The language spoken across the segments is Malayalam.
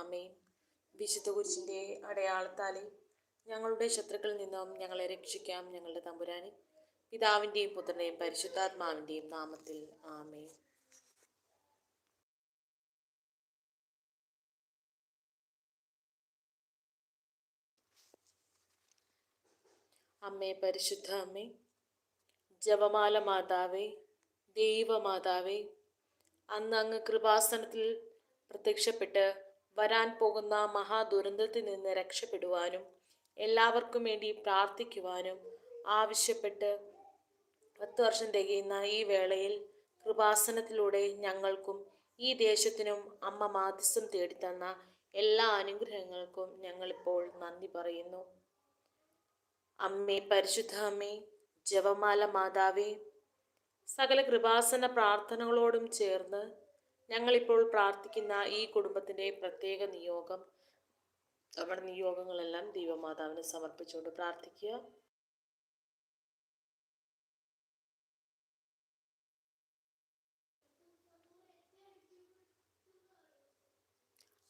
ആമേൻ. വിശുദ്ധ കുരിശിന്റെ അടയാളത്താലേ ഞങ്ങളുടെ ശത്രുക്കളിൽ നിന്നും ഞങ്ങളെ രക്ഷിക്കാം ഞങ്ങളുടെ തമ്പുരാനെ. പിതാവിന്റെയും പുത്രന്റെയും പരിശുദ്ധാത്മാവിന്റെയും നാമത്തിൽ ആമേൻ. അമ്മേ പരിശുദ്ധ അമ്മേ ജപമാല മാതാവേ ദൈവമാതാവേ അന്ന് അങ്ങ് കൃപാസനത്തിൽ പ്രത്യക്ഷപ്പെട്ട് വരാൻ പോകുന്ന മഹാദുരന്തത്തിൽ നിന്ന് രക്ഷപ്പെടുവാനും എല്ലാവർക്കും വേണ്ടി പ്രാർത്ഥിക്കുവാനും ആവശ്യപ്പെട്ട് പത്ത് വർഷം തികയുന്ന ഈ വേളയിൽ കൃപാസനത്തിലൂടെ ഞങ്ങൾക്കും ഈ ദേശത്തിനും അമ്മ മാധ്യസ്ഥം തേടിത്തന്ന എല്ലാ അനുഗ്രഹങ്ങൾക്കും ഞങ്ങളിപ്പോൾ നന്ദി പറയുന്നു. അമ്മേ പരിശുദ്ധ അമ്മേ ജപമാല മാതാവേ സകല കൃപാസന പ്രാർത്ഥനകളോടും ചേർന്ന് ഞങ്ങളിപ്പോൾ പ്രാർത്ഥിക്കുന്ന ഈ കുടുംബത്തിന്റെ പ്രത്യേക നിയോഗം നമ്മുടെ നിയോഗങ്ങളെല്ലാം ദൈവമാതാവിന് സമർപ്പിച്ചുകൊണ്ട് പ്രാർത്ഥിക്കുക.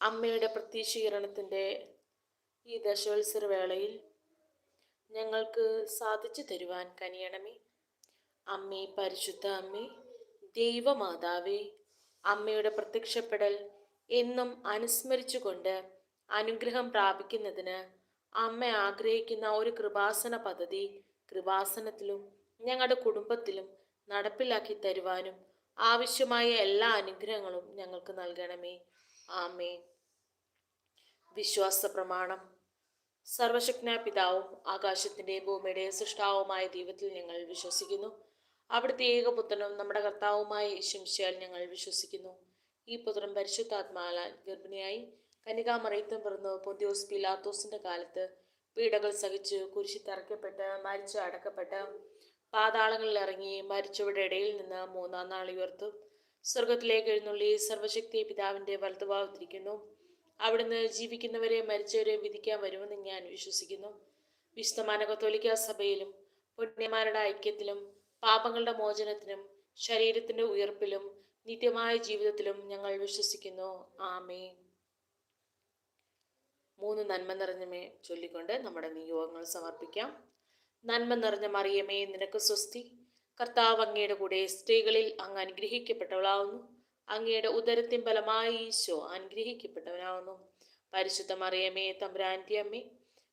അമ്മയുടെ പ്രത്യക്ഷീകരണത്തിന്റെ ഈ ദശവത്സര വേളയിൽ ഞങ്ങൾക്ക് സാധിച്ചു തരുവാൻ കനിയണമേ. അമ്മേ പരിശുദ്ധ അമ്മേ ദൈവമാതാവേ അമ്മയുടെ പ്രത്യക്ഷപ്പെടൽ എന്നും അനുസ്മരിച്ചുകൊണ്ട് അനുഗ്രഹം പ്രാപിക്കുന്നതിന് അമ്മ ആഗ്രഹിക്കുന്ന ഒരു കൃപാസന പദ്ധതി കൃപാസനത്തിലും ഞങ്ങളുടെ കുടുംബത്തിലും നടപ്പിലാക്കി തരുവാനും ആവശ്യമായ എല്ലാ അനുഗ്രഹങ്ങളും ഞങ്ങൾക്ക് നൽകണമേ. ആമേ വിശ്വാസ പ്രമാണം. സർവശക്തനായ പിതാവും ആകാശത്തിന്റെ ഭൂമിയുടെ സൃഷ്ടാവുമായ ദൈവത്തിൽ ഞങ്ങൾ വിശ്വസിക്കുന്നു. അവിടുത്തെ ഏകപുത്രനും നമ്മുടെ കർത്താവുമായി ശംശയാൽ ഞങ്ങൾ വിശ്വസിക്കുന്നു. ഈ പുത്രൻ പരിശുദ്ധാത്മാലാൽ ഗർഭിണിയായി കനികാമറയത്തും പിറന്നു. പൊന്തിയോസ് പിലാത്തോസിന്റെ കാലത്ത് പീഡകൾ സഹിച്ച് കുരിശി തറയ്ക്കപ്പെട്ട് മരിച്ച് അടക്കപ്പെട്ട് പാതാളങ്ങളിൽ ഇറങ്ങി മരിച്ചവരുടെ ഇടയിൽ നിന്ന് മൂന്നാം നാൾ ഉയർത്തു. സ്വർഗത്തിലേക്ക് എഴുന്നള്ളി സർവശക്തി പിതാവിന്റെ വലതുഭാഗത്തിരിക്കുന്നു അവിടുന്ന് ജീവിക്കുന്നവരെ മരിച്ചവരെ വിധിക്കാൻ വരുമെന്ന് ഞാൻ വിശ്വസിക്കുന്നു. വിശുദ്ധമാന കത്തോലിക്ക സഭയിലും പുണ്യമാരുടെ ഐക്യത്തിലും പാപങ്ങളുടെ മോചനത്തിനും ശരീരത്തിന്റെ ഉയർപ്പിലും നിത്യമായ ജീവിതത്തിലും ഞങ്ങൾ വിശ്വസിക്കുന്നു. ആമേ മൂന്ന് നന്മ നിറഞ്ഞമേ ചൊല്ലിക്കൊണ്ട് നമ്മുടെ നിയോഗങ്ങൾ സമർപ്പിക്കാം. നന്മ നിറഞ്ഞ മറിയമേ നിനക്ക് സ്വസ്തി. കർത്താവ് അങ്ങയുടെ കൂടെ സ്ത്രീകളിൽ അങ്ങ് അനുഗ്രഹിക്കപ്പെട്ടവളാവുന്നു. അങ്ങയുടെ ഉദരത്തിൻ ഫലമായി ഈശോ അനുഗ്രഹിക്കപ്പെട്ടവനാവുന്നു. പരിശുദ്ധ മറിയമേ തമ്പുരാന്റെ അമ്മേ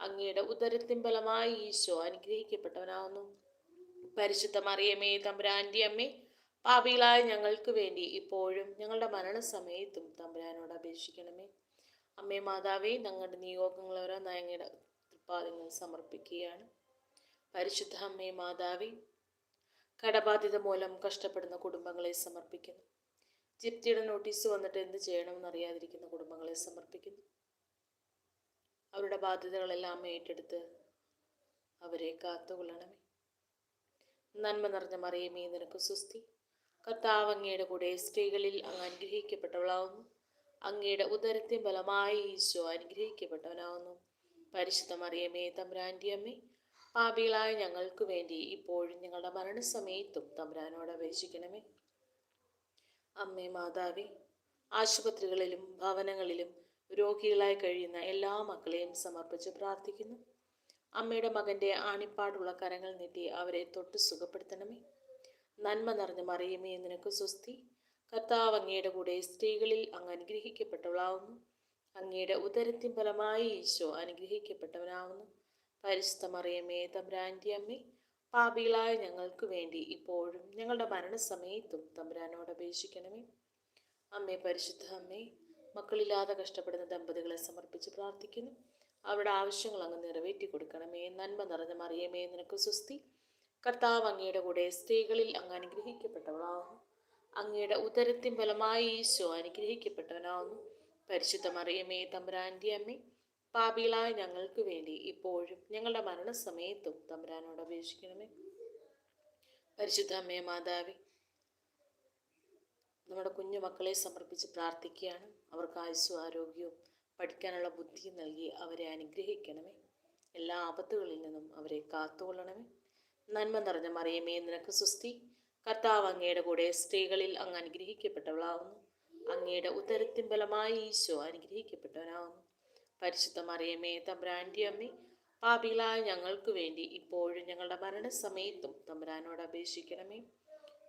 അങ്ങയുടെ ഉദരത്തിൻ ബലമായി ഈശോ അനുഗ്രഹിക്കപ്പെട്ടവനാവുന്നു. പരിശുദ്ധ മറിയമ്മേ തമ്പുരാന്റെ അമ്മേ പാപികളായ ഞങ്ങൾക്ക് വേണ്ടി ഇപ്പോഴും ഞങ്ങളുടെ മരണസമയത്തും തമ്പുരാനോട് അപേക്ഷിക്കണമേ. അമ്മേ മാതാവേ ഞങ്ങളുടെ നിയോഗങ്ങൾ ഓരോ അങ്ങയുടെ തൃപ്പാദങ്ങൾ സമർപ്പിക്കുകയാണ്. പരിശുദ്ധ അമ്മേ മാതാവേ കടബാധ്യത മൂലം കഷ്ടപ്പെടുന്ന കുടുംബങ്ങളെ സമർപ്പിക്കുന്നു. ജിപ്തിയുടെ നോട്ടീസ് വന്നിട്ട് എന്ത് ചെയ്യണമെന്ന് അറിയാതിരിക്കുന്ന കുടുംബങ്ങളെ സമർപ്പിക്കുന്നു. അവരുടെ ബാധ്യതകളെല്ലാം ഏറ്റെടുത്ത് അവരെ കാത്തുകൊള്ളണമേ. നന്മ നിറഞ്ഞ മറിയമേ നിനക്ക് സുസ്തി കർത്താവ് അങ്ങയുടെ കൂടെ സ്ത്രീകളിൽ അങ്ങ് അനുഗ്രഹിക്കപ്പെട്ടവളാവുന്നു. അങ്ങയുടെ ഉദരത്തെ ബലമായി ഈശോ അനുഗ്രഹിക്കപ്പെട്ടവനാവുന്നു. പരിശുദ്ധ മറിയമേ തമ്പ്രാന്റെ അമ്മേ പാപികളായ ഞങ്ങൾക്ക് വേണ്ടി ഇപ്പോഴും ഞങ്ങളുടെ മരണസമയത്തും തമ്പ്രാനോട് അപേക്ഷിക്കണമേ. അമ്മേ മാതാവേ ആശുപത്രികളിലും ഭവനങ്ങളിലും രോഗികളായി കഴിയുന്ന എല്ലാ മക്കളെയും സമർപ്പിച്ച് പ്രാർത്ഥിക്കുന്നു. അമ്മയുടെ മകന്റെ ആണിപ്പാടുള്ള കരങ്ങൾ നീട്ടി അവരെ തൊട്ട് സുഖപ്പെടുത്തണമേ. നന്മ നിറഞ്ഞ മറിയുമേ നിനക്ക് സ്വസ്തി. കർത്താവ് അങ്ങയുടെ കൂടെ സ്ത്രീകളിൽ അങ്ങ് അനുഗ്രഹിക്കപ്പെട്ടവളാവുന്നു. അങ്ങയുടെ ഉദരത്തിൻ ഫലമായി ഈശോ അനുഗ്രഹിക്കപ്പെട്ടവനാവുന്നു. പരിശുദ്ധ മറിയമേ തമ്പ്രാന്റെ അമ്മേ പാപികളായ ഞങ്ങൾക്ക് വേണ്ടി ഇപ്പോഴും ഞങ്ങളുടെ മരണസമയത്തും തമ്പുരാനോട് അപേക്ഷിക്കണമേ. അമ്മേ പരിശുദ്ധ അമ്മേ മക്കളില്ലാതെ കഷ്ടപ്പെടുന്ന ദമ്പതികളെ സമർപ്പിച്ച് പ്രാർത്ഥിക്കുന്നു. അവരുടെ ആവശ്യങ്ങൾ അങ്ങ് നിറവേറ്റി കൊടുക്കണമേ. നന്മ നിറഞ്ഞ മറിയമേ നിനക്ക് സുസ്തി കർത്താവ് അങ്ങയുടെ കൂടെ സ്ത്രീകളിൽ അങ്ങ് അനുഗ്രഹിക്കപ്പെട്ടവളാവുന്നു അങ്ങയുടെ ഉദരത്തിൻ ഫലമായി ഈശോ അനുഗ്രഹിക്കപ്പെട്ടവനാവുന്നു പരിശുദ്ധ മറിയമേ തമ്പുരാന്റെ അമ്മ പാപികളായ ഞങ്ങൾക്ക് വേണ്ടി ഇപ്പോഴും ഞങ്ങളുടെ മരണസമയത്തും തമ്പുരാനോട് അപേക്ഷിക്കണമേ. പരിശുദ്ധ അമ്മയെ മാതാവി നമ്മുടെ കുഞ്ഞു മക്കളെ സമർപ്പിച്ച് പ്രാർത്ഥിക്കുകയാണ്. അവർക്ക് ആയുസ്സും ആരോഗ്യവും പഠിക്കാനുള്ള ബുദ്ധിയും നൽകി അവരെ അനുഗ്രഹിക്കണമേ. എല്ലാ ആപത്തുകളിൽ നിന്നും അവരെ കാത്തുകൊള്ളണമേ. നന്മ നിറഞ്ഞ മറിയമേ നിനക്ക് സുസ്തി കർത്താവ് അങ്ങയുടെ കൂടെ സ്ത്രീകളിൽ അങ്ങ് അനുഗ്രഹിക്കപ്പെട്ടവളാവുന്നു. അങ്ങയുടെ ഉദരത്തിൻ ബലമായി ഈശോ അനുഗ്രഹിക്കപ്പെട്ടവനാവുന്നു. പരിശുദ്ധ മറിയമേ തമ്പ്രാന്റെ അമ്മേ പാപികളായ ഞങ്ങൾക്ക് വേണ്ടി ഇപ്പോഴും ഞങ്ങളുടെ മരണസമയത്തും തമ്പ്രാനോട് അപേക്ഷിക്കണമേ.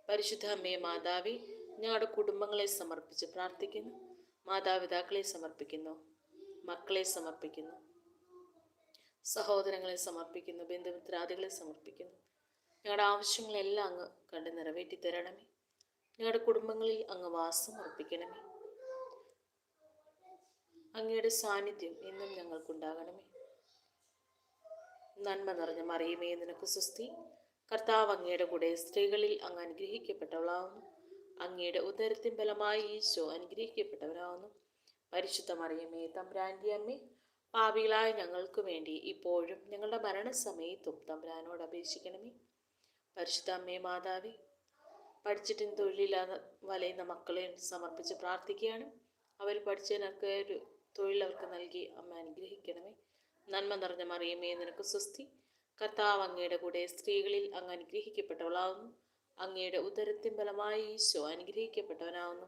പരിശുദ്ധ അമ്മേ മാതാവി ഞങ്ങളുടെ കുടുംബങ്ങളെ സമർപ്പിച്ച് പ്രാർത്ഥിക്കുന്നു. മാതാപിതാക്കളെ സമർപ്പിക്കുന്നു മക്കളെ സമർപ്പിക്കുന്നു സഹോദരങ്ങളെ സമർപ്പിക്കുന്നു ബന്ധുമിത്രാദികളെ സമർപ്പിക്കുന്നു. ഞങ്ങളുടെ ആവശ്യങ്ങളെല്ലാം അങ്ങ് കണ്ട് നിറവേറ്റി തരണമേ. ഞങ്ങളുടെ കുടുംബങ്ങളിൽ അങ്ങ് വാസം ഉറപ്പിക്കണമേ അങ്ങയുടെ സാന്നിധ്യം എന്നും ഞങ്ങൾക്കുണ്ടാകണമേ. നന്മ നിറഞ്ഞ മറിയുമേ നിനക്ക് സുസ്തി കർത്താവ് അങ്ങയുടെ കൂടെ സ്ത്രീകളിൽ അങ്ങ് അനുഗ്രഹിക്കപ്പെട്ടവളാവുന്നു. അങ്ങയുടെ ഉദരത്തിൻ ബലമായി ഈശോ അനുഗ്രഹിക്കപ്പെട്ടവരാകുന്നു. പരിശുദ്ധ മറിയമ്മേ തമ്പ്രാന്റെ അമ്മേ പാപികളായ ഞങ്ങൾക്ക് വേണ്ടി ഇപ്പോഴും ഞങ്ങളുടെ മരണസമയത്തും തമ്പ്രാനോട് അപേക്ഷിക്കണമേ. പരിശുദ്ധ അമ്മേ മാതാവി പഠിച്ചിട്ടും തൊഴിലില്ലാതെ വലയുന്ന മക്കളെ സമർപ്പിച്ച് പ്രാർത്ഥിക്കുകയാണ്. അവർ പഠിച്ചതിനൊക്കെ ഒരു തൊഴിൽ അവർക്ക് നൽകി അമ്മ അനുഗ്രഹിക്കണമേ. നന്മ നിറഞ്ഞ മറിയമേ നിനക്ക് സ്വസ്തി. കർത്താവ് അങ്ങയുടെ കൂടെ സ്ത്രീകളിൽ അങ്ങ് അനുഗ്രഹിക്കപ്പെട്ടവളാവുന്നു അങ്ങയുടെ ഉദരത്തിൻ ബലമായി ഈശോ അനുഗ്രഹിക്കപ്പെട്ടവനാവുന്നു.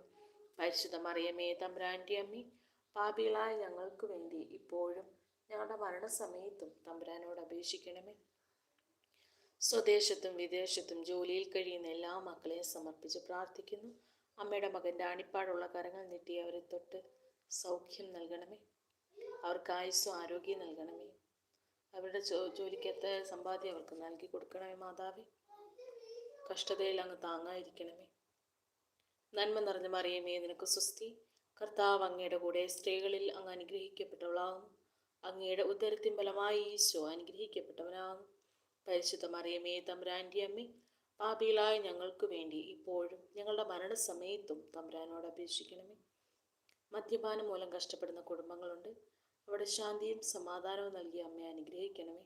പരിശുദ്ധ മറിയമേ തമ്പ്രാന്റെ അമ്മി പാപികളായ ഞങ്ങൾക്ക് വേണ്ടി ഇപ്പോഴും ഞങ്ങളുടെ മരണസമയത്തും തമ്പുരാനോട് അപേക്ഷിക്കണമേ. സ്വദേശത്തും വിദേശത്തും ജോലിയിൽ കഴിയുന്ന എല്ലാ മക്കളെയും സമർപ്പിച്ച് പ്രാർത്ഥിക്കുന്നു. അമ്മയുടെ മകന്റെ അണിപ്പാടുള്ള കരങ്ങൾ നീട്ടി അവരെ തൊട്ട് സൗഖ്യം നൽകണമേ. അവർക്ക് ആയുസ്സും ആരോഗ്യം നൽകണമേ. അവരുടെ ജോലിക്കത്തെ സമ്പാദ്യം അവർക്ക് നൽകി കൊടുക്കണമേ മാതാവേ. കഷ്ടതയിൽ അങ്ങ് താങ്ങായിരിക്കണമേ നന്മ നിറഞ്ഞ മറിയമേ നിനക്ക് സുസ്തി കർത്താവ് അങ്ങയുടെ കൂടെ സ്ത്രീകളിൽ അങ്ങ് അനുഗ്രഹിക്കപ്പെട്ടവളാകും. അങ്ങയുടെ ഉദരത്തിൻ ഫലമായി ഈശോ അനുഗ്രഹിക്കപ്പെട്ടവനാകും. പരിശുദ്ധ മറിയമേ തമ്പ്രാന്റെ അമ്മേ പാപികളായ ഞങ്ങൾക്ക് വേണ്ടി ഇപ്പോഴും ഞങ്ങളുടെ മരണസമയത്തും തമ്പ്രാനോട് അപേക്ഷിക്കണമേ. മദ്യപാനം മൂലം കഷ്ടപ്പെടുന്ന കുടുംബങ്ങളുണ്ട്. അവിടെ ശാന്തിയും സമാധാനവും നൽകി അമ്മയെ അനുഗ്രഹിക്കണമേ.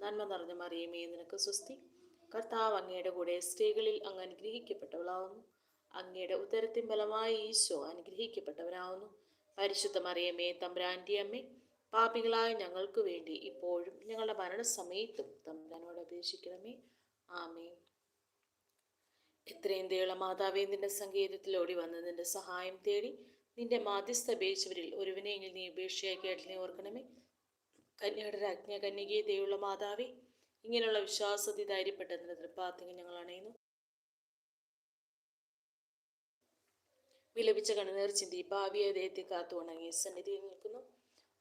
നന്മ നിറഞ്ഞ മറിയമേ നിനക്ക് സ്വസ്തി. കർത്താവ് അങ്ങയുടെ കൂടെ സ്ത്രീകളിൽ അങ്ങ് അനുഗ്രഹിക്കപ്പെട്ടവളാവുന്നു. അങ്ങയുടെ ഉത്തരത്തിൻ ബലമായി ഈശോ അനുഗ്രഹിക്കപ്പെട്ടവനാവുന്നു. പരിശുദ്ധ മറിയമ്മേ തമ്പ്രാന്റെ അമ്മേ പാപികളായ ഞങ്ങൾക്ക് വേണ്ടി ഇപ്പോഴും ഞങ്ങളുടെ മരണസമയത്തും തമ്പ്രാനോട് അപേക്ഷിക്കണമേ. ആമേ ഇത്രയും തേള മാതാവേ നിന്റെ സങ്കേതത്തിൽ ഓടി വന്ന് നിന്റെ സഹായം തേടി നിന്റെ മാധ്യസ്ഥ അപേക്ഷിച്ചവരിൽ ഒരുവിനെങ്കിൽ നീ ഉപേക്ഷയായി കേട്ടിനെ ഓർക്കണമേ. കന്യയുടെ രാജ്ഞ കന്യകയെ ദയുള്ള മാതാവേ ഇങ്ങനെയുള്ള വിശ്വാസത്തിൽ ധൈര്യപ്പെട്ടതിന്റെ തൃപ്പാത്തിങ്ങൾ ഞങ്ങൾ അണയുന്നു. വിലപിച്ച കണ്ണുനീർ ചിന്തി ഭാവിയെ ദേഹത്തെ കാത്തു ഉണങ്ങി സന്നിധിയിൽ നിൽക്കുന്നു.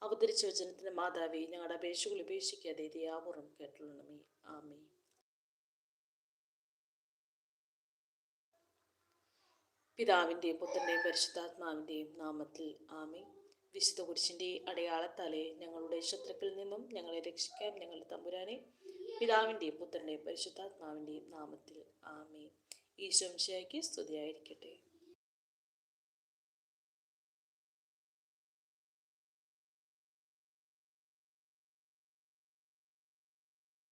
അവതരിച്ച വചനത്തിന്റെ മാതാവി ഞങ്ങളുടെ അപേക്ഷകൾ ഉപേക്ഷിക്കാതെ ദയാപൂർവം കേട്ടുള്ളണമേ ആമേ പിതാവിന്റെയും പുത്രന്റെയും പരിശുദ്ധാത്മാവിന്റെയും നാമത്തിൽ ആമേ വിശുദ്ധ കുരിശിന്റെ അടയാളത്താലെ ഞങ്ങളുടെ ശത്രുക്കളിൽ നിന്നും ഞങ്ങളെ രക്ഷിക്കാൻ ഞങ്ങളുടെ തമ്പുരാനെ പിതാവിന്റെയും പുത്രന്റെയും പരിശുദ്ധാത്മാവിന്റെയും നാമത്തിൽ ആമേ ഈശോംശയ്ക്ക് സ്തുതിയായിരിക്കട്ടെ.